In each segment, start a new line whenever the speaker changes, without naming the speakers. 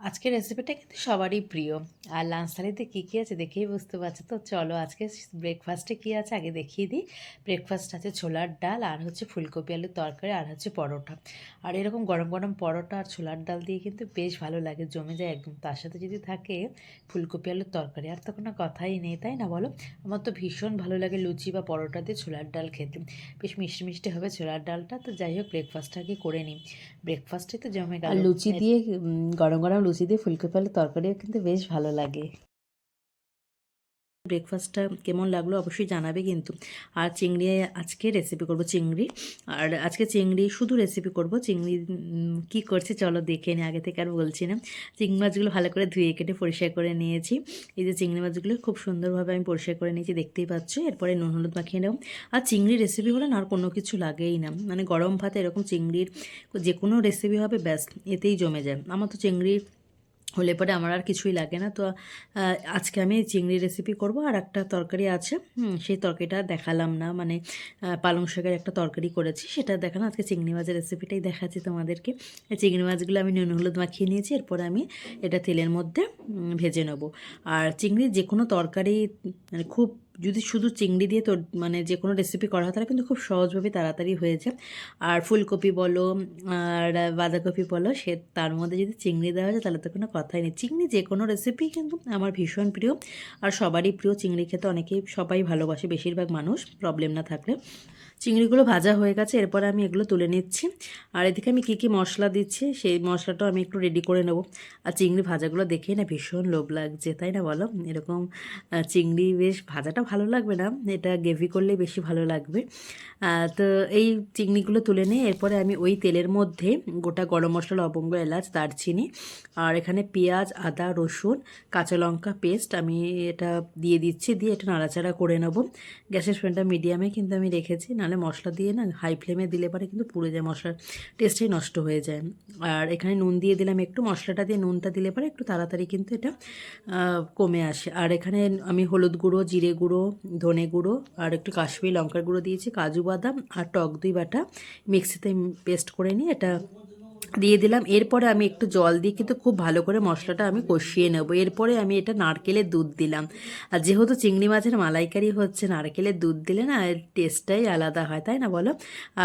আজকের রেসিপিটা কিন্তু সবারই প্রিয়। আর লাঞ্চ থালিতে কী কী আছে দেখেই বুঝতে পারছ তো? চলো আজকে ব্রেকফাস্টে কী আছে আগে দেখিয়ে দিই। ব্রেকফাস্ট আছে ছোলার ডাল আর হচ্ছে ফুলকপি আলুর তরকারি আর হচ্ছে পরোটা। আর এরকম গরম গরম পরোটা আর ছোলার ডাল দিয়ে কিন্তু বেশ ভালো লাগে জমে যায় একদম। তার সাথে যদি থাকে ফুলকপি আলুর তরকারি আর তো কোনো কথাই নেই তাই না বলো? আমার তো ভীষণ ভালো লাগে লুচি বা পরোটা দিয়ে ছোলার ডাল খেতে। বেশ মিষ্টি মিষ্টি হবে ছোলার ডালটা তো যাই হোক ব্রেকফাস্টটা আগে করে নিই। ব্রেকফাস্টে তো জমে গেল।
লুচি দিয়ে গরম গরম লুচি দিয়ে ফুলকপি আলুর তরকারিও কিন্তু বেশ ভালো লাগে।
ব্রেকফাস্টটা কেমন লাগল অবশ্যই জানাবে কিন্তু। আর চিংড়ি, আজকে রেসিপি করব চিংড়ি। আর আজকে চিংড়ি শুধু রেসিপি করব। চিংড়ি কি করছে চলো দেখে নিই আগে থেকে আর বলছি না। চিংড়ি মাছগুলো ভালো করে ধুয়ে কেটে পরিষ্কার করে নিয়েছি। এই যে চিংড়ি মাছগুলো খুব সুন্দরভাবে আমি পরিষ্কার করে নিয়েছি, দেখতেই পাচ্ছ। এরপরে নুন হলুদ মাখিয়ে নেব। আর চিংড়ি রেসিপি হলে না আর কোনো কিছু লাগেই না। মানে গরম ভাতে এরকম চিংড়ির যে কোনো রেসিপি হবে, ব্যাস, এতেই জমে যায়। আমার তো চিংড়ি হলে পরে আমার আর কিছুই লাগে না। তো আজকে আমি চিংড়ি রেসিপি করব আর একটা তরকারি আছে। সেই তরকারিটা দেখালাম না। মানে পালং শাকের একটা তরকারি করেছি। সেটা দেখাল আজকে চিংড়ি মাছের রেসিপিটাই দেখাচ্ছি তোমাদেরকে। চিংড়ি মাছগুলো আমি নুন, হলুদ মাখিয়ে নিয়েছি। এরপরে আমি এটা তেলের মধ্যে ভেজে নেব। আর চিংড়ির যে কোনো তরকারি মানে খুব যদি শুধু চিংড়ি দিয়ে তো মানে যে কোনো রেসিপি করা হয়, তাহলে কিন্তু খুব সহজভাবে তাড়াতাড়ি হয়ে যায়। আর ফুলকপি বলো, আর বাঁধাকপি বলো, সে তার মধ্যে যদি চিংড়ি দেওয়া যায়, তাহলে তো কোনো কথাই নেই। চিংড়ি যে কোনো রেসিপি কিন্তু আমার ভীষণ প্রিয়। আর সবারই প্রিয়, চিংড়ি খেতে অনেকেই, সবাই ভালোবাসে, বেশিরভাগ মানুষ প্রবলেম না থাকলে। চিংড়িগুলো ভাজা হয়ে গেছে, এরপরে আমি এগুলো তুলে নিচ্ছি। আর এদিকে আমি কী কী মশলা দিচ্ছি, সেই মশলাটাও আমি একটু রেডি করে নেব। আর চিংড়ি ভাজাগুলো দেখেই না ভীষণ লোভ লাগছে, তাই না বলো? এরকম চিংড়ি বেশ ভাজাটা ভালো লাগবে না, এটা গ্রেভি করলে বেশি ভালো লাগবে। তো এই চিংড়িগুলো তুলে নিয়ে এরপরে আমি ওই তেলের মধ্যে গোটা গরম মশলা, লবঙ্গ, এলাচ, দারচিনি আর এখানে পেঁয়াজ, আদা, রসুন, কাঁচা লঙ্কা পেস্ট আমি এটা দিয়ে দিচ্ছি, দিয়ে এটা নাড়াচাড়া করে নেব। গ্যাসের ফ্লেমটা মিডিয়ামে কিন্তু আমি রেখেছি, নাহলে মশলা দিয়ে না হাই ফ্লেমে দিলে পরে কিন্তু পুড়ে যায়, মশলার টেস্টটাই নষ্ট হয়ে যায়। আর এখানে নুন দিয়ে দিলাম একটু, মশলাটা দিয়ে নুনটা দিলে পরে একটু তাড়াতাড়ি কিন্তু এটা কমে আসে। আর এখানে আমি হলুদ গুঁড়ো, জিরে গুঁড়ো ধনে গুঁড়ো আর একটু কাশ্মীরি লঙ্কার গুঁড়ো দিয়েছি, কাজু বাদাম আর টক দই বাটা মিক্সিতে পেস্ট করে নিয়ে এটা দিয়ে দিলাম। এরপরে আমি একটু জল দিয়ে কিন্তু খুব ভালো করে মশলাটা আমি কষিয়ে নেব। এরপরে আমি এটা নারকেলের দুধ দিলাম। আর যেহেতু চিংড়ি মাছের মালাইকারি হচ্ছে, নারকেলের দুধ দিলে না এর টেস্টটাই আলাদা হয়, তাই না বলো?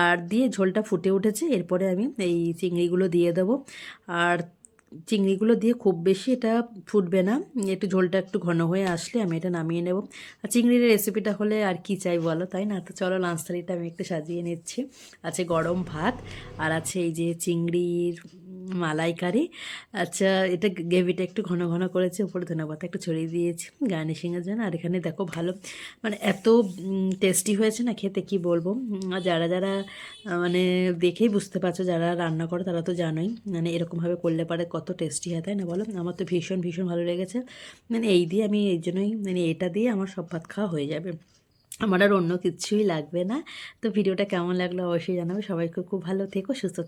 আর দিয়ে ঝোলটা ফুটে উঠেছে, এরপরে আমি এই চিংড়িগুলো দিয়ে দেবো। আর চিংড়িগুলো দিয়ে খুব বেশি এটা ফুটবে না। একটু ঝোলটা একটু ঘন হয়ে আসলে আমি এটা নামিয়ে নেব। আর চিংড়ির রেসিপিটা হলে আর কি চাই বলো, তাই না? তো চলো লাঞ্চ থালিটা আমি একটু সাজিয়ে নিচ্ছি। আছে গরম ভাত, আর আছে এই যে চিংড়ির মালাইকারি। আচ্ছা এটা গ্রেভিটা একটু ঘন ঘন করেছে উপরে ধন্যবাদ একটু ছড়িয়ে দিয়েছি, গার্নিশিংয়ের জন্য। আর এখানে দেখো ভালো মানে এত টেস্টি হয়েছে না, খেতে কি বলব? যারা যারা মানে দেখেই বুঝতে পারছ, যারা রান্না করে তারা তো জানোই মানে এরকমভাবে করলে পারে কত টেস্টি হয়, তাই না বলো? আমার তো ভীষণ ভীষণ ভালো লেগেছে। মানে এই দিয়ে আমি এই জন্যই মানে এটা দিয়ে আমার সব ভাত খাওয়া হয়ে যাবে। আমার আর অন্য কিছুই লাগবে না। তো ভিডিওটা কেমন লাগল অবশ্যই জানাবে। সবাই খুব খুব ভালো থেকো, সুস্থ থেকো।